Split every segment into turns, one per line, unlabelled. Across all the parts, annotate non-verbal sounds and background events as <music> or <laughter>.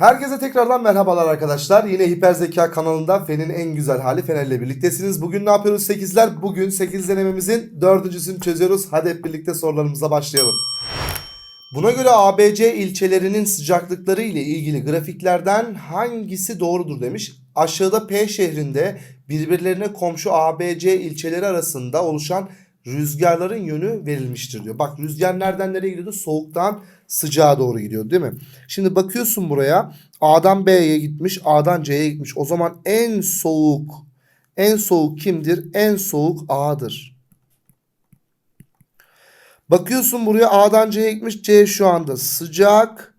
Herkese tekrardan merhabalar arkadaşlar. Yine Hiper Zeka kanalında Fen'in en güzel hali Fener birliktesiniz. Bugün ne yapıyoruz 8'ler? Bugün 8 denememizin dördüncüsünü çözüyoruz. Hadi hep birlikte sorularımıza başlayalım. Buna göre ABC ilçelerinin sıcaklıkları ile ilgili grafiklerden hangisi doğrudur demiş. Aşağıda P şehrinde birbirlerine komşu ABC ilçeleri arasında oluşan rüzgarların yönü verilmiştir diyor. Bak rüzgar nereden nereye gidiyordu? Soğuktan sıcağa doğru gidiyor değil mi? Şimdi bakıyorsun buraya A'dan B'ye gitmiş, A'dan C'ye gitmiş. O zaman en soğuk, en soğuk kimdir? En soğuk A'dır. Bakıyorsun buraya A'dan C'ye gitmiş. C şu anda sıcak.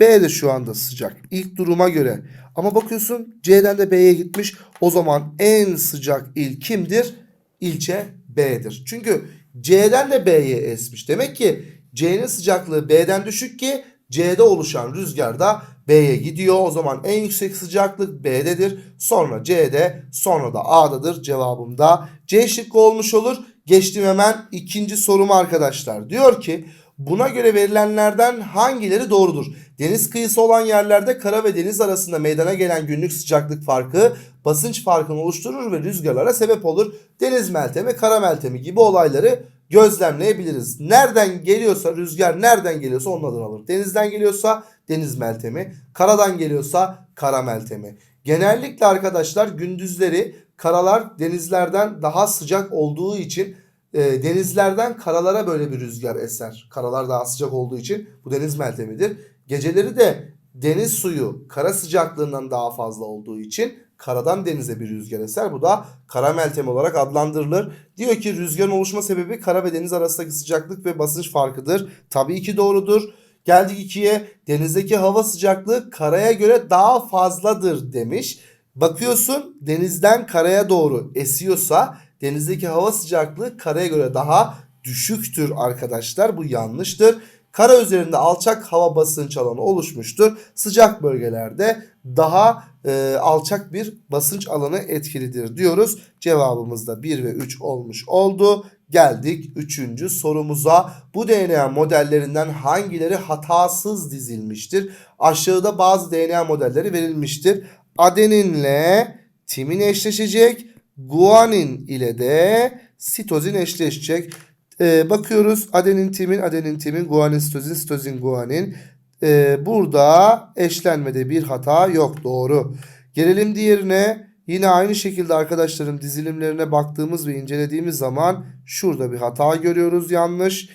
B de şu anda sıcak. İlk duruma göre. Ama bakıyorsun C'den de B'ye gitmiş. O zaman en sıcak il kimdir? İlçe B'dir. Çünkü C'den de B'ye esmiş. Demek ki C'nin sıcaklığı B'den düşük ki C'de oluşan rüzgar da B'ye gidiyor. O zaman en yüksek sıcaklık B'dedir. Sonra C'de sonra da A'dadır. Cevabım da C şıkkı olmuş olur. Geçtim hemen ikinci soruma arkadaşlar. Diyor ki buna göre verilenlerden hangileri doğrudur? Deniz kıyısı olan yerlerde kara ve deniz arasında meydana gelen günlük sıcaklık farkı basınç farkını oluşturur ve rüzgarlara sebep olur. Deniz meltemi, kara meltemi gibi olayları gözlemleyebiliriz. Nereden geliyorsa rüzgar nereden geliyorsa onun adını alır. Denizden geliyorsa deniz meltemi, karadan geliyorsa kara meltemi. Genellikle arkadaşlar gündüzleri karalar denizlerden daha sıcak olduğu için e, denizlerden karalara böyle bir rüzgar eser. Karalar daha sıcak olduğu için bu deniz meltemidir. Geceleri de deniz suyu kara sıcaklığından daha fazla olduğu için karadan denize bir rüzgar eser. Bu da kara meltemi olarak adlandırılır. Diyor ki rüzgarın oluşma sebebi kara ve deniz arasındaki sıcaklık ve basınç farkıdır. Tabii ki doğrudur. Geldik 2'ye denizdeki hava sıcaklığı karaya göre daha fazladır demiş. Bakıyorsun denizden karaya doğru esiyorsa denizdeki hava sıcaklığı karaya göre daha düşüktür arkadaşlar. Bu yanlıştır. Kara üzerinde alçak hava basınç alanı oluşmuştur. Sıcak bölgelerde daha e, alçak bir basınç alanı etkilidir diyoruz. Cevabımız da 1 ve 3 olmuş oldu. Geldik 3. sorumuza. Bu DNA modellerinden hangileri hatasız dizilmiştir? Aşağıda bazı DNA modelleri verilmiştir. Adeninle timin eşleşecek. Guanin ile de sitozin eşleşecek. Ee, bakıyoruz adenin timin, adenin timin, guanin sitozin, sitozin guanin. Ee, burada eşlenmede bir hata yok doğru. Gelelim diğerine. Yine aynı şekilde arkadaşlarım dizilimlerine baktığımız ve incelediğimiz zaman şurada bir hata görüyoruz yanlış.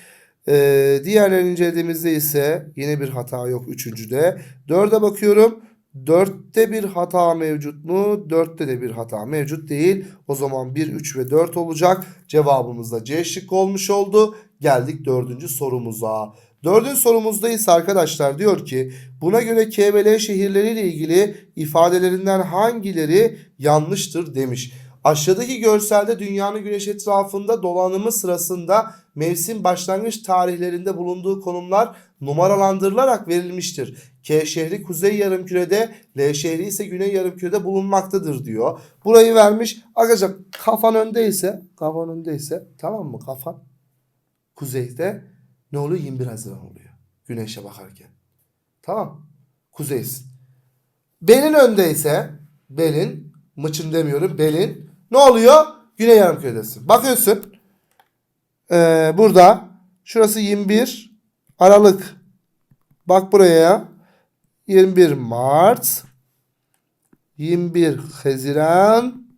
Ee, diğerlerini incelediğimizde ise yine bir hata yok üçüncüde. Dörde bakıyorum. Dörtte bir hata mevcut mu? Dörtte de bir hata mevcut değil. O zaman 1, 3 ve 4 olacak. Cevabımız da C şık olmuş oldu. Geldik dördüncü sorumuza. Dördüncü sorumuzda ise arkadaşlar diyor ki buna göre K ve L şehirleriyle ilgili ifadelerinden hangileri yanlıştır demiş. Aşağıdaki görselde dünyanın güneş etrafında dolanımı sırasında mevsim başlangıç tarihlerinde bulunduğu konumlar numaralandırılarak verilmiştir. K şehri kuzey yarımkürede, L şehri ise güney yarımkürede bulunmaktadır diyor. Burayı vermiş. Arkadaşlar kafan öndeyse, kafan öndeyse tamam mı kafan? Kuzeyde ne oluyor? 21 Haziran oluyor. Güneşe bakarken. Tamam. Kuzeysin. Belin öndeyse, belin, mıçın demiyorum, belin ne oluyor? Güney yarımküredesin. Bakıyorsun. Ee, burada şurası 21 Aralık. Bak buraya. 21 Mart. 21 Haziran.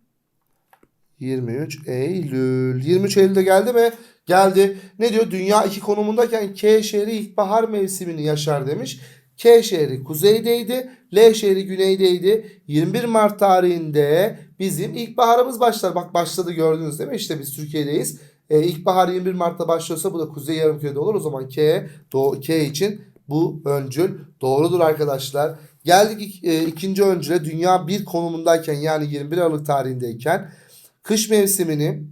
23 Eylül. 23 Eylül'de geldi mi? Geldi. Ne diyor? Dünya iki konumundayken K şehri ilkbahar mevsimini yaşar demiş. K şehri kuzeydeydi. L şehri güneydeydi. 21 Mart tarihinde bizim ilkbaharımız başlar. Bak başladı gördünüz değil mi? İşte biz Türkiye'deyiz. E, ilkbahar 21 Mart'ta başlıyorsa bu da kuzey yarımkürede olur. O zaman K, doğu, K için bu öncül doğrudur arkadaşlar. Geldik e, ikinci öncüle. Dünya bir konumundayken yani 21 Aralık tarihindeyken kış mevsimini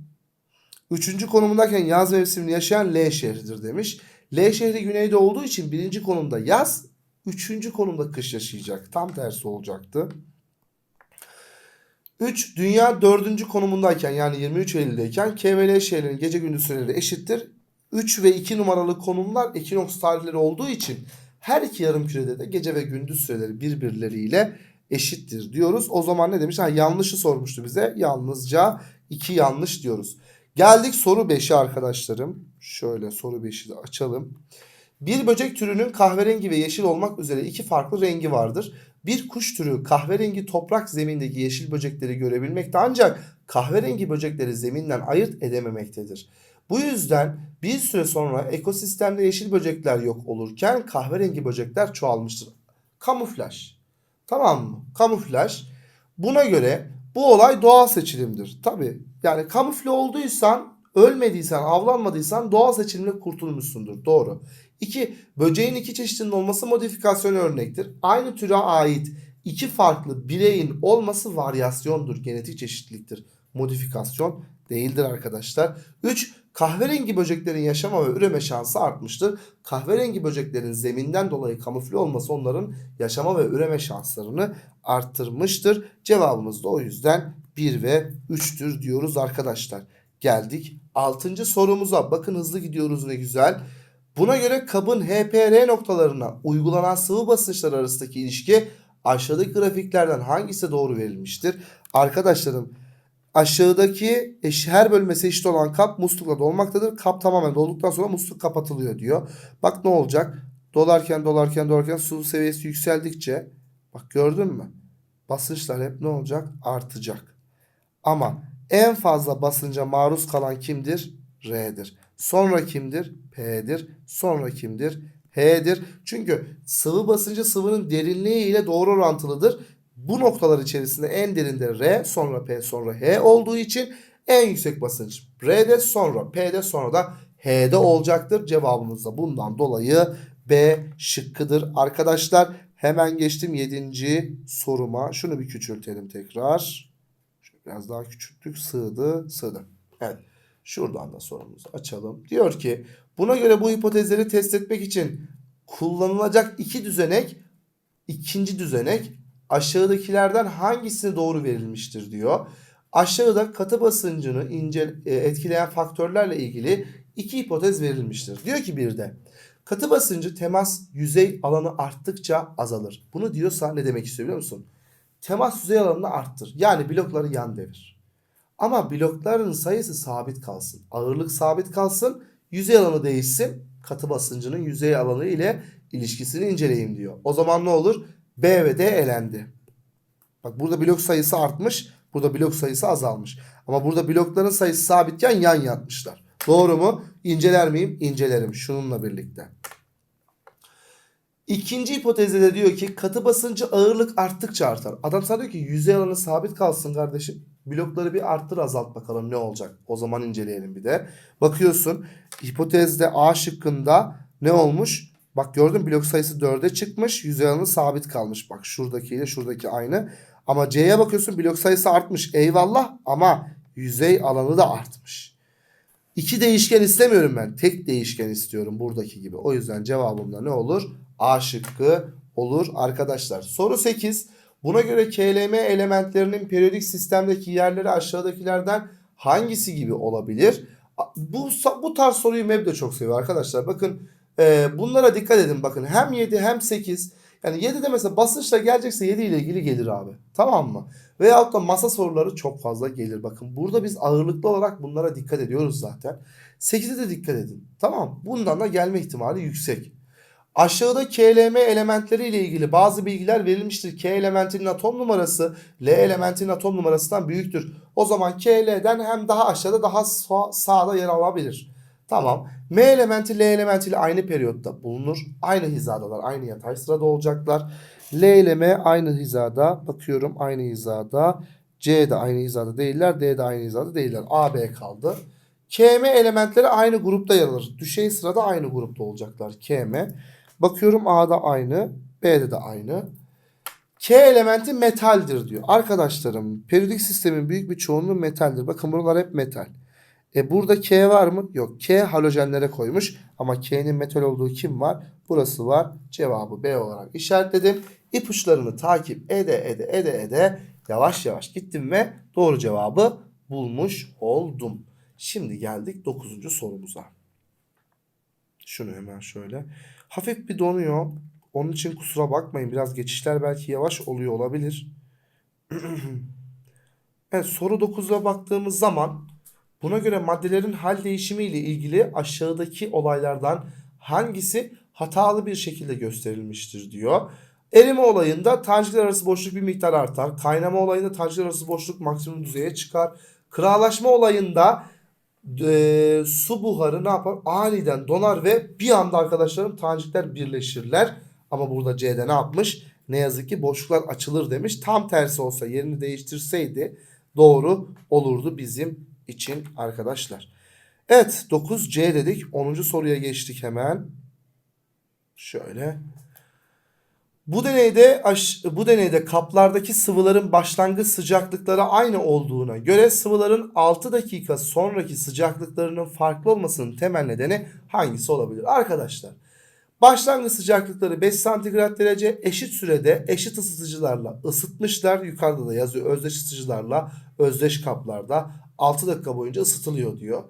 Üçüncü konumundayken yaz mevsimini yaşayan L şehridir demiş. L şehri güneyde olduğu için birinci konumda yaz, üçüncü konumda kış yaşayacak. Tam tersi olacaktı. 3. Dünya dördüncü konumundayken yani 23 Eylül'deyken K ve L şehirlerin gece gündüz süreleri eşittir. 3 ve 2 numaralı konumlar ekinoks tarihleri olduğu için Her iki yarım kürede de gece ve gündüz süreleri birbirleriyle eşittir diyoruz. O zaman ne demiş? Ha, yanlışı sormuştu bize. Yalnızca iki yanlış diyoruz. Geldik soru 5'e arkadaşlarım. Şöyle soru 5'i de açalım. Bir böcek türünün kahverengi ve yeşil olmak üzere iki farklı rengi vardır. Bir kuş türü kahverengi toprak zemindeki yeşil böcekleri görebilmekte ancak kahverengi böcekleri zeminden ayırt edememektedir. Bu yüzden bir süre sonra ekosistemde yeşil böcekler yok olurken kahverengi böcekler çoğalmıştır. Kamuflaj. Tamam mı? Kamuflaj. Buna göre bu olay doğal seçilimdir. Tabi yani kamufle olduysan, ölmediysen, avlanmadıysan doğal seçilimle kurtulmuşsundur. Doğru. 2. Böceğin iki çeşitinin olması modifikasyon örnektir. Aynı türe ait iki farklı bireyin olması varyasyondur. Genetik çeşitliliktir. Modifikasyon değildir arkadaşlar. 3. Kahverengi böceklerin yaşama ve üreme şansı artmıştır. Kahverengi böceklerin zeminden dolayı kamufle olması onların yaşama ve üreme şanslarını arttırmıştır. Cevabımız da o yüzden 1 ve 3'tür diyoruz arkadaşlar. Geldik 6. sorumuza. Bakın hızlı gidiyoruz ne güzel. Buna göre kabın HPR noktalarına uygulanan sıvı basınçlar arasındaki ilişki aşağıdaki grafiklerden hangisi doğru verilmiştir? Arkadaşlarım aşağıdaki her bölmesi eşit olan kap muslukla dolmaktadır. Kap tamamen dolduktan sonra musluk kapatılıyor diyor. Bak ne olacak? Dolarken dolarken dolarken su seviyesi yükseldikçe bak gördün mü? Basınçlar hep ne olacak? Artacak. Ama en fazla basınca maruz kalan kimdir? R'dir. Sonra kimdir? P'dir. Sonra kimdir? H'dir. Çünkü sıvı basıncı sıvının derinliği ile doğru orantılıdır. Bu noktalar içerisinde en derinde R, sonra P, sonra H olduğu için en yüksek basınç R'de, sonra P'de, sonra da H'de olacaktır. Cevabımız da bundan dolayı B şıkkıdır. Arkadaşlar hemen geçtim 7. soruma. Şunu bir küçültelim tekrar. Biraz daha küçülttük. Sığdı, sığdı. Evet. Şuradan da sorumuzu açalım. Diyor ki buna göre bu hipotezleri test etmek için kullanılacak iki düzenek ikinci düzenek aşağıdakilerden hangisine doğru verilmiştir diyor. Aşağıda katı basıncını ince, e, etkileyen faktörlerle ilgili iki hipotez verilmiştir. Diyor ki bir de katı basıncı temas yüzey alanı arttıkça azalır. Bunu diyorsa ne demek istiyor biliyor musun? Temas yüzey alanını arttır. Yani blokları yan devir. Ama blokların sayısı sabit kalsın. Ağırlık sabit kalsın. Yüzey alanı değişsin. Katı basıncının yüzey alanı ile ilişkisini inceleyeyim diyor. O zaman ne olur? B ve D elendi. Bak burada blok sayısı artmış. Burada blok sayısı azalmış. Ama burada blokların sayısı sabitken yan yatmışlar. Doğru mu? İnceler miyim? İncelerim. Şununla birlikte. İkinci hipotezde de diyor ki katı basıncı ağırlık arttıkça artar. Adam sana diyor ki yüzey alanı sabit kalsın kardeşim. Blokları bir arttır azalt bakalım ne olacak. O zaman inceleyelim bir de. Bakıyorsun hipotezde A şıkkında ne olmuş? Bak gördün blok sayısı 4'e çıkmış. Yüzey alanı sabit kalmış. Bak şuradakiyle şuradaki aynı. Ama C'ye bakıyorsun blok sayısı artmış. Eyvallah ama yüzey alanı da artmış. İki değişken istemiyorum ben. Tek değişken istiyorum buradaki gibi. O yüzden cevabım da ne olur? A şıkkı olur arkadaşlar. Soru 8. Buna göre KLM elementlerinin periyodik sistemdeki yerleri aşağıdakilerden hangisi gibi olabilir? Bu, bu tarz soruyu MEB de çok seviyor arkadaşlar. Bakın e, bunlara dikkat edin. Bakın hem 7 hem 8. Yani 7 de mesela basınçla gelecekse 7 ile ilgili gelir abi. Tamam mı? Veyahut da masa soruları çok fazla gelir. Bakın burada biz ağırlıklı olarak bunlara dikkat ediyoruz zaten. 8'e de dikkat edin. Tamam. Bundan da gelme ihtimali yüksek. Aşağıda KLM elementleri ile ilgili bazı bilgiler verilmiştir. K elementinin atom numarası L elementinin atom numarasından büyüktür. O zaman KL'den hem daha aşağıda daha sağ, sağda yer alabilir. Tamam. M elementi L elementiyle aynı periyotta bulunur. Aynı hizadalar. Aynı yatay sırada olacaklar. L ile M aynı hizada. Bakıyorum aynı hizada. C de aynı hizada değiller. D de aynı hizada değiller. A, B kaldı. KM elementleri aynı grupta yer alır. Düşey sırada aynı grupta olacaklar. KM. Bakıyorum A'da aynı. B'de de aynı. K elementi metaldir diyor. Arkadaşlarım periyodik sistemin büyük bir çoğunluğu metaldir. Bakın buralar hep metal. E burada K var mı? Yok. K halojenlere koymuş. Ama K'nin metal olduğu kim var? Burası var. Cevabı B olarak işaretledim. İpuçlarını takip ede ede ede ede yavaş yavaş gittim ve doğru cevabı bulmuş oldum. Şimdi geldik 9. sorumuza. Şunu hemen şöyle. Hafif bir donuyor. Onun için kusura bakmayın biraz geçişler belki yavaş oluyor olabilir. <clears throat> Evet soru 9'a baktığımız zaman buna göre maddelerin hal değişimi ile ilgili aşağıdaki olaylardan hangisi hatalı bir şekilde gösterilmiştir diyor. Erime olayında tanecikler arası boşluk bir miktar artar. Kaynama olayında tanecikler arası boşluk maksimum düzeye çıkar. Kırağlaşma olayında e, su buharı ne yapar? Aniden donar ve bir anda arkadaşlarım tanecikler birleşirler. Ama burada C'de ne yapmış? Ne yazık ki boşluklar açılır demiş. Tam tersi olsa yerini değiştirseydi doğru olurdu bizim için arkadaşlar. Evet 9C dedik. 10. soruya geçtik hemen. Şöyle. Bu deneyde bu deneyde kaplardaki sıvıların başlangıç sıcaklıkları aynı olduğuna göre sıvıların 6 dakika sonraki sıcaklıklarının farklı olmasının temel nedeni hangisi olabilir? Arkadaşlar başlangıç sıcaklıkları 5 santigrat derece eşit sürede eşit ısıtıcılarla ısıtmışlar. Yukarıda da yazıyor özdeş ısıtıcılarla özdeş kaplarda 6 dakika boyunca ısıtılıyor diyor.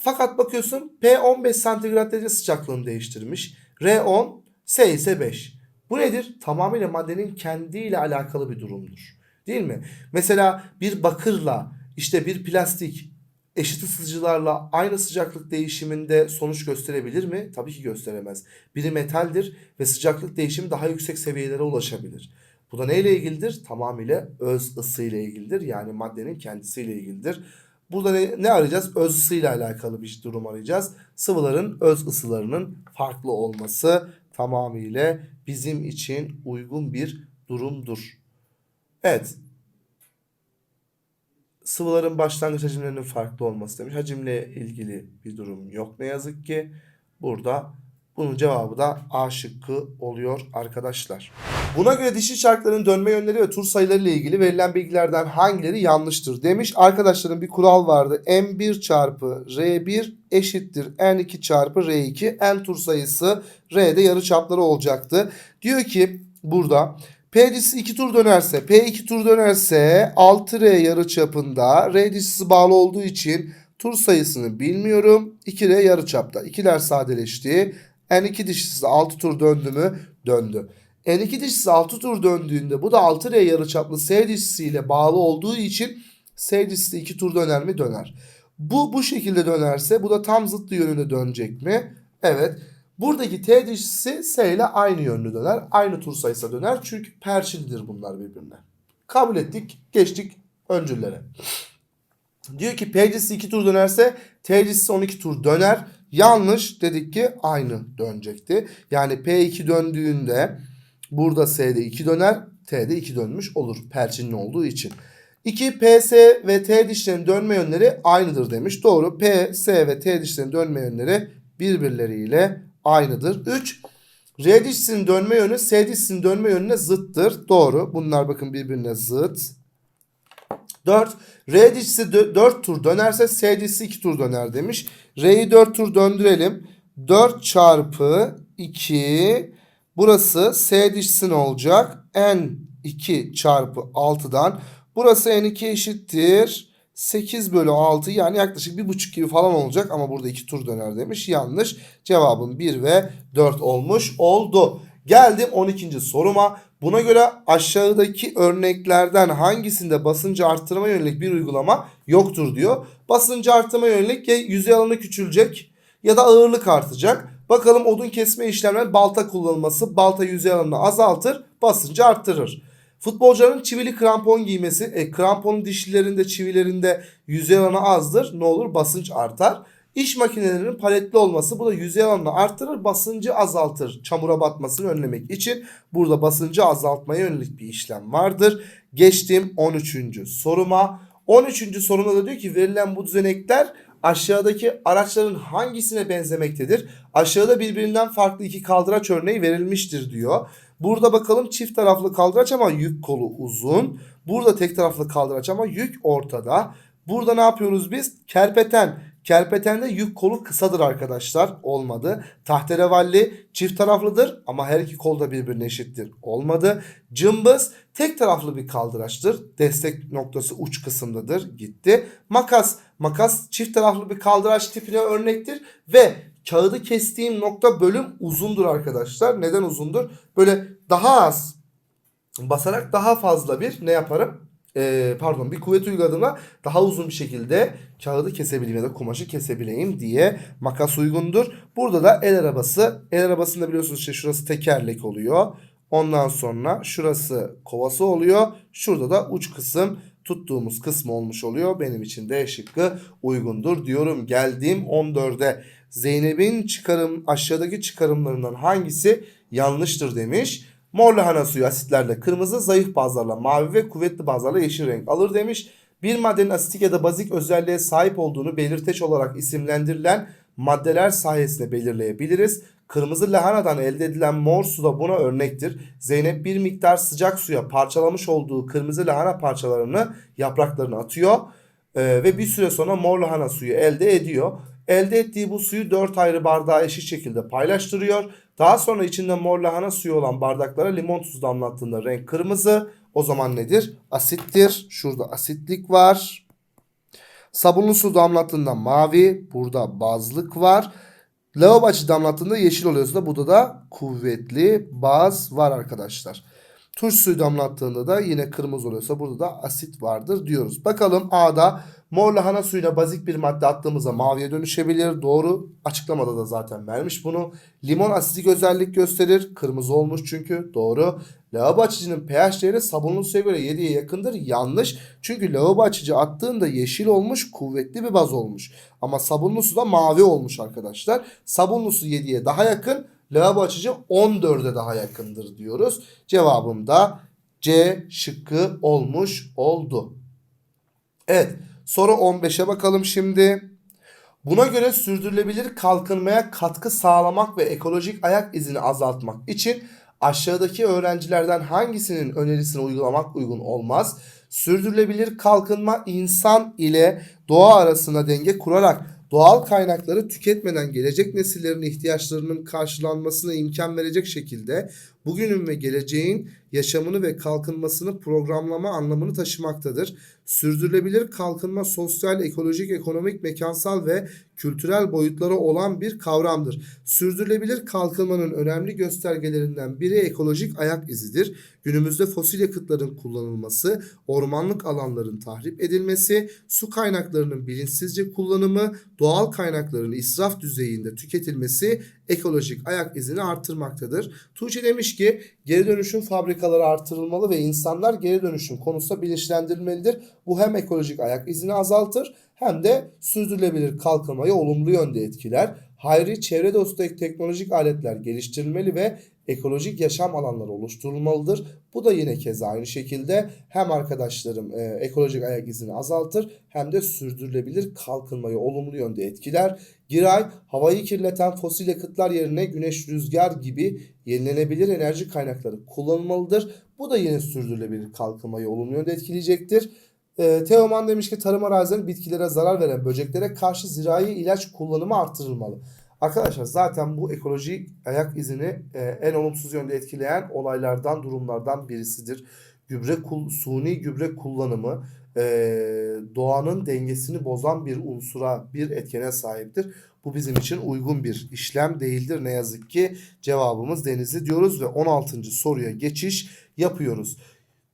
Fakat bakıyorsun P 15 santigrat derece sıcaklığını değiştirmiş. R 10, S ise 5. Bu nedir? Tamamıyla maddenin kendiyle alakalı bir durumdur. Değil mi? Mesela bir bakırla işte bir plastik eşit ısıtıcılarla aynı sıcaklık değişiminde sonuç gösterebilir mi? Tabii ki gösteremez. Biri metaldir ve sıcaklık değişimi daha yüksek seviyelere ulaşabilir. Bu da neyle ilgilidir? Tamamıyla öz ısı ile ilgilidir. Yani maddenin kendisiyle ilgilidir. Burada ne, ne arayacağız? Öz ısıyla alakalı bir durum arayacağız. Sıvıların öz ısılarının farklı olması tamamıyla bizim için uygun bir durumdur. Evet. Sıvıların başlangıç hacimlerinin farklı olması demiş. Hacimle ilgili bir durum yok ne yazık ki. Burada bunun cevabı da A şıkkı oluyor arkadaşlar. Buna göre dişli çarkların dönme yönleri ve tur sayıları ile ilgili verilen bilgilerden hangileri yanlıştır demiş. Arkadaşların bir kural vardı. M1 çarpı R1 eşittir N2 çarpı R2. N tur sayısı R'de yarı çapları olacaktı. Diyor ki burada P dişisi 2 tur dönerse, P2 tur dönerse 6R yarı çapında R dişisi bağlı olduğu için tur sayısını bilmiyorum. 2R yarı çapta. 2'ler sadeleşti. N2 dişisi 6 tur döndü mü? Döndü. N2 dişisi 6 tur döndüğünde bu da 6R yarıçaplı S dişisiyle bağlı olduğu için S dişisi 2 tur döner mi? Döner. Bu bu şekilde dönerse bu da tam zıttı yönünde dönecek mi? Evet. Buradaki T dişisi S ile aynı yönlü döner. Aynı tur sayısı döner. Çünkü perçindir bunlar birbirine. Kabul ettik. Geçtik öncüllere. Diyor ki P dişisi 2 tur dönerse T dişisi 12 tur döner. Yanlış dedik ki aynı dönecekti. Yani P2 döndüğünde burada S'de 2 döner. T'de 2 dönmüş olur. Perçinli olduğu için. 2 PS ve T dişlerinin dönme yönleri aynıdır demiş. Doğru. P, S ve T dişlerinin dönme yönleri birbirleriyle aynıdır. 3 R dişisinin dönme yönü S dişisinin dönme yönüne zıttır. Doğru. Bunlar bakın birbirine zıt. 4. R dişisi 4 tur dönerse S dişisi 2 tur döner demiş. R'yi 4 tur döndürelim. 4 çarpı 2 burası S dişisi ne olacak? N2 çarpı 6'dan burası N2 eşittir. 8 bölü 6 yani yaklaşık 1,5 gibi falan olacak ama burada 2 tur döner demiş. Yanlış. Cevabım 1 ve 4 olmuş oldu. Geldim 12. soruma. Buna göre aşağıdaki örneklerden hangisinde basıncı arttırma yönelik bir uygulama yoktur diyor. Basıncı arttırma yönelik ya yüzey alanı küçülecek ya da ağırlık artacak. Bakalım odun kesme işlemleri balta kullanılması balta yüzey alanını azaltır basıncı arttırır. Futbolcuların çivili krampon giymesi e, kramponun dişlilerinde çivilerinde yüzey alanı azdır ne olur basınç artar. İş makinelerinin paletli olması bu da yüzey alanını arttırır basıncı azaltır. Çamura batmasını önlemek için burada basıncı azaltmaya yönelik bir işlem vardır. Geçtim 13. soruma. 13. sorumda da diyor ki verilen bu düzenekler aşağıdaki araçların hangisine benzemektedir? Aşağıda birbirinden farklı iki kaldıraç örneği verilmiştir diyor. Burada bakalım çift taraflı kaldıraç ama yük kolu uzun. Burada tek taraflı kaldıraç ama yük ortada. Burada ne yapıyoruz biz? Kerpeten. Kerpetende yük kolu kısadır arkadaşlar. Olmadı. Tahterevalli çift taraflıdır ama her iki kol da birbirine eşittir. Olmadı. Cımbız tek taraflı bir kaldıraçtır. Destek noktası uç kısımdadır. Gitti. Makas. Makas çift taraflı bir kaldıraç tipine örnektir ve kağıdı kestiğim nokta bölüm uzundur arkadaşlar. Neden uzundur? Böyle daha az basarak daha fazla bir ne yaparım? Ee, pardon bir kuvvet uyguladığımda daha uzun bir şekilde kağıdı kesebileyim ya da kumaşı kesebileyim diye makas uygundur. Burada da el arabası. El arabasında biliyorsunuz işte şurası tekerlek oluyor. Ondan sonra şurası kovası oluyor. Şurada da uç kısım tuttuğumuz kısmı olmuş oluyor. Benim için D şıkkı uygundur diyorum. Geldiğim 14'e Zeynep'in çıkarım aşağıdaki çıkarımlarından hangisi yanlıştır demiş. Mor lahana suyu asitlerle kırmızı, zayıf bazlarla mavi ve kuvvetli bazlarla yeşil renk alır demiş. Bir maddenin asitik ya da bazik özelliğe sahip olduğunu belirteç olarak isimlendirilen maddeler sayesinde belirleyebiliriz. Kırmızı lahanadan elde edilen mor su da buna örnektir. Zeynep bir miktar sıcak suya parçalamış olduğu kırmızı lahana parçalarını yapraklarını atıyor. Ee, ve bir süre sonra mor lahana suyu elde ediyor. Elde ettiği bu suyu 4 ayrı bardağa eşit şekilde paylaştırıyor. Daha sonra içinde mor lahana suyu olan bardaklara limon tuzu damlattığında renk kırmızı. O zaman nedir? Asittir. Şurada asitlik var. Sabunlu su damlattığında mavi. Burada bazlık var. Lavabo açı damlattığında yeşil oluyorsa burada da kuvvetli baz var arkadaşlar. Turş suyu damlattığında da yine kırmızı oluyorsa burada da asit vardır diyoruz. Bakalım A'da mor lahana suyuna bazik bir madde attığımızda maviye dönüşebilir. Doğru. Açıklamada da zaten vermiş bunu. Limon asitik özellik gösterir. Kırmızı olmuş çünkü. Doğru. Lavabo açıcının pH değeri sabunlu suya göre 7'ye yakındır. Yanlış. Çünkü lavabo açıcı attığında yeşil olmuş, kuvvetli bir baz olmuş. Ama sabunlu su da mavi olmuş arkadaşlar. Sabunlu su 7'ye daha yakın. Lavabo açıcı 14'e daha yakındır diyoruz. Cevabım da C şıkkı olmuş oldu. Evet soru 15'e bakalım şimdi. Buna göre sürdürülebilir kalkınmaya katkı sağlamak ve ekolojik ayak izini azaltmak için aşağıdaki öğrencilerden hangisinin önerisini uygulamak uygun olmaz? Sürdürülebilir kalkınma insan ile doğa arasında denge kurarak doğal kaynakları tüketmeden gelecek nesillerin ihtiyaçlarının karşılanmasına imkan verecek şekilde bugünün ve geleceğin yaşamını ve kalkınmasını programlama anlamını taşımaktadır. Sürdürülebilir kalkınma sosyal, ekolojik, ekonomik, mekansal ve kültürel boyutları olan bir kavramdır. Sürdürülebilir kalkınmanın önemli göstergelerinden biri ekolojik ayak izidir. Günümüzde fosil yakıtların kullanılması, ormanlık alanların tahrip edilmesi, su kaynaklarının bilinçsizce kullanımı, doğal kaynakların israf düzeyinde tüketilmesi ekolojik ayak izini artırmaktadır. Tuğçe demiş ki geri dönüşüm fabrikaları artırılmalı ve insanlar geri dönüşüm konusunda bilinçlendirilmelidir. Bu hem ekolojik ayak izini azaltır hem de sürdürülebilir kalkınmayı olumlu yönde etkiler. Hayri çevre dostu teknolojik aletler geliştirilmeli ve ekolojik yaşam alanları oluşturulmalıdır. Bu da yine keza aynı şekilde hem arkadaşlarım e, ekolojik ayak izini azaltır hem de sürdürülebilir kalkınmayı olumlu yönde etkiler. Giray havayı kirleten fosil yakıtlar yerine güneş, rüzgar gibi yenilenebilir enerji kaynakları kullanılmalıdır. Bu da yine sürdürülebilir kalkınmayı olumlu yönde etkileyecektir. E, Teoman demiş ki tarım arazileri bitkilere zarar veren böceklere karşı zirai ilaç kullanımı artırılmalı. Arkadaşlar zaten bu ekolojik ayak izini e, en olumsuz yönde etkileyen olaylardan, durumlardan birisidir. Gübre kul, suni gübre kullanımı e, doğanın dengesini bozan bir unsura, bir etkene sahiptir. Bu bizim için uygun bir işlem değildir. Ne yazık ki cevabımız denizi diyoruz ve 16. soruya geçiş yapıyoruz.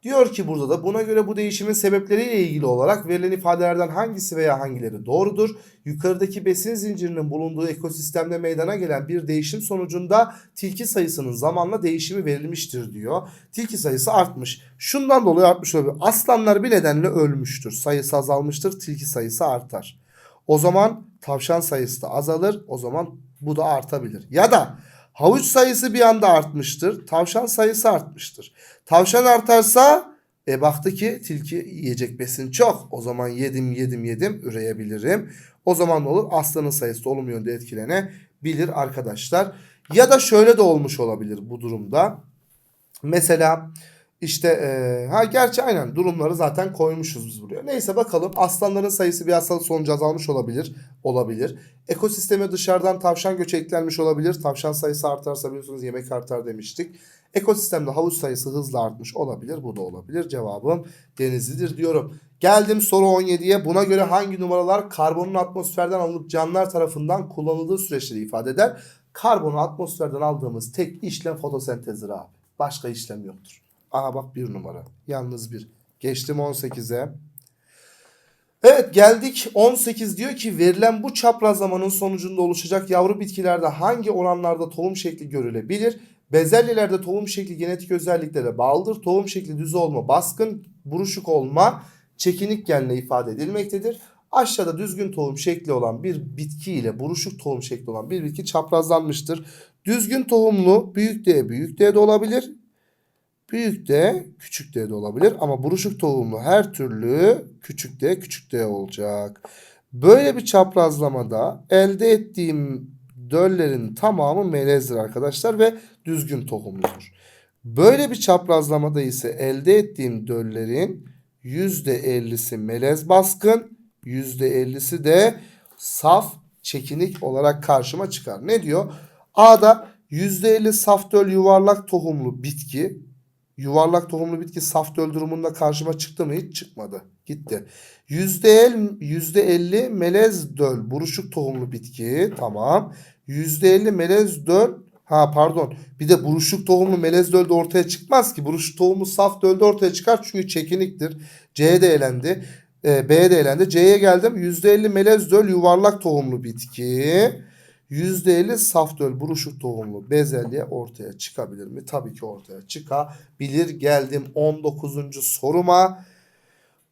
Diyor ki burada da buna göre bu değişimin sebepleriyle ilgili olarak verilen ifadelerden hangisi veya hangileri doğrudur? Yukarıdaki besin zincirinin bulunduğu ekosistemde meydana gelen bir değişim sonucunda tilki sayısının zamanla değişimi verilmiştir diyor. Tilki sayısı artmış. Şundan dolayı artmış olabilir. Aslanlar bir nedenle ölmüştür. Sayısı azalmıştır. Tilki sayısı artar. O zaman tavşan sayısı da azalır. O zaman bu da artabilir. Ya da Havuç sayısı bir anda artmıştır. Tavşan sayısı artmıştır. Tavşan artarsa e baktı ki tilki yiyecek besin çok. O zaman yedim yedim yedim üreyebilirim. O zaman ne olur? Aslanın sayısı olumlu yönde etkilenebilir arkadaşlar. Ya da şöyle de olmuş olabilir bu durumda. Mesela İşte e, ha gerçi aynen durumları zaten koymuşuz biz buraya. Neyse bakalım aslanların sayısı bir hastalık sonucu azalmış olabilir. Olabilir. Ekosisteme dışarıdan tavşan göçü eklenmiş olabilir. Tavşan sayısı artarsa biliyorsunuz yemek artar demiştik. Ekosistemde havuz sayısı hızla artmış olabilir. Bu da olabilir. Cevabım denizlidir diyorum. Geldim soru 17'ye. Buna göre hangi numaralar karbonun atmosferden alınıp canlılar tarafından kullanıldığı süreçleri ifade eder? Karbonu atmosferden aldığımız tek işlem fotosentezdir abi. Başka işlem yoktur. Aha bak bir numara. Yalnız bir. Geçtim 18'e. Evet geldik 18 diyor ki verilen bu çaprazlamanın sonucunda oluşacak yavru bitkilerde hangi oranlarda tohum şekli görülebilir? Bezelyelerde tohum şekli genetik özelliklere bağlıdır. Tohum şekli düz olma, baskın, buruşuk olma, çekinik genle ifade edilmektedir. Aşağıda düzgün tohum şekli olan bir bitki ile buruşuk tohum şekli olan bir bitki çaprazlanmıştır. Düzgün tohumlu büyük D büyük D de olabilir. Büyük D küçük D de olabilir ama buruşuk tohumlu her türlü küçük D küçük D olacak. Böyle bir çaprazlamada elde ettiğim döllerin tamamı melezdir arkadaşlar ve düzgün tohumludur. Böyle bir çaprazlamada ise elde ettiğim döllerin %50'si melez baskın, %50'si de saf çekinik olarak karşıma çıkar. Ne diyor? A'da %50 saf döl yuvarlak tohumlu bitki. Yuvarlak tohumlu bitki saf döl durumunda karşıma çıktı mı? Hiç çıkmadı. Gitti. %50, %50 melez döl buruşuk tohumlu bitki. Tamam. %50 melez döl Ha pardon. Bir de buruşuk tohumlu melez döl de ortaya çıkmaz ki. Buruşuk tohumlu saf döl de ortaya çıkar çünkü çekiniktir. C de elendi. E, B de elendi. C'ye geldim. %50 melez döl yuvarlak tohumlu bitki. %50 saf döl buruşuk tohumlu bezelye ortaya çıkabilir mi? Tabii ki ortaya çıkabilir. Geldim 19. soruma.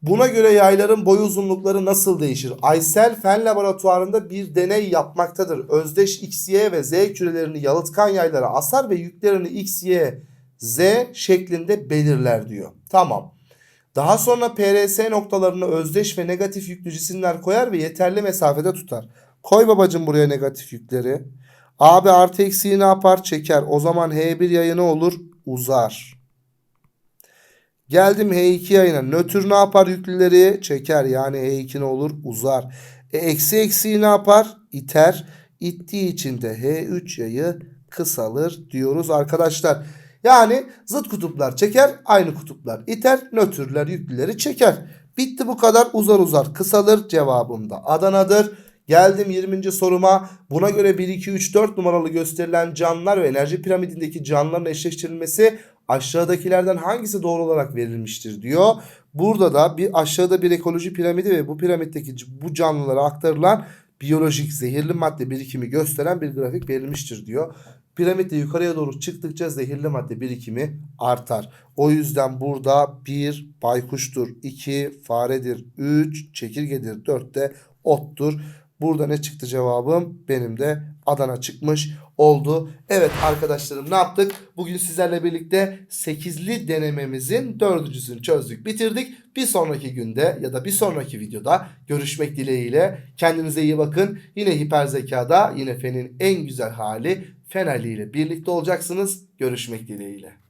Buna göre yayların boy uzunlukları nasıl değişir? Aysel Fen Laboratuvarında bir deney yapmaktadır. Özdeş X, Y ve Z kürelerini yalıtkan yaylara asar ve yüklerini X, Y, Z şeklinde belirler diyor. Tamam. Daha sonra PRS noktalarına özdeş ve negatif yüklü cisimler koyar ve yeterli mesafede tutar. Koy babacım buraya negatif yükleri. Abi artı eksiği ne yapar? Çeker. O zaman H1 yayını olur? Uzar. Geldim H2 yayına. Nötr ne yapar yüklüleri? Çeker. Yani H2 ne olur? Uzar. E, eksi eksiği ne yapar? İter. İttiği için de H3 yayı kısalır diyoruz arkadaşlar. Yani zıt kutuplar çeker, aynı kutuplar iter, nötrler yüklüleri çeker. Bitti bu kadar uzar uzar kısalır cevabım da Adana'dır. Geldim 20. soruma. Buna göre 1, 2, 3, 4 numaralı gösterilen canlılar ve enerji piramidindeki canlıların eşleştirilmesi aşağıdakilerden hangisi doğru olarak verilmiştir diyor. Burada da bir aşağıda bir ekoloji piramidi ve bu piramitteki bu canlılara aktarılan biyolojik zehirli madde birikimi gösteren bir grafik verilmiştir diyor. Piramitte yukarıya doğru çıktıkça zehirli madde birikimi artar. O yüzden burada 1 baykuştur, 2 faredir, 3 çekirgedir, 4 de ottur. Burada ne çıktı cevabım? Benim de Adana çıkmış oldu. Evet arkadaşlarım ne yaptık? Bugün sizlerle birlikte 8'li denememizin dördüncüsünü çözdük, bitirdik. Bir sonraki günde ya da bir sonraki videoda görüşmek dileğiyle. Kendinize iyi bakın. Yine hiper zekada yine fenin en güzel hali fen Ali ile birlikte olacaksınız. Görüşmek dileğiyle.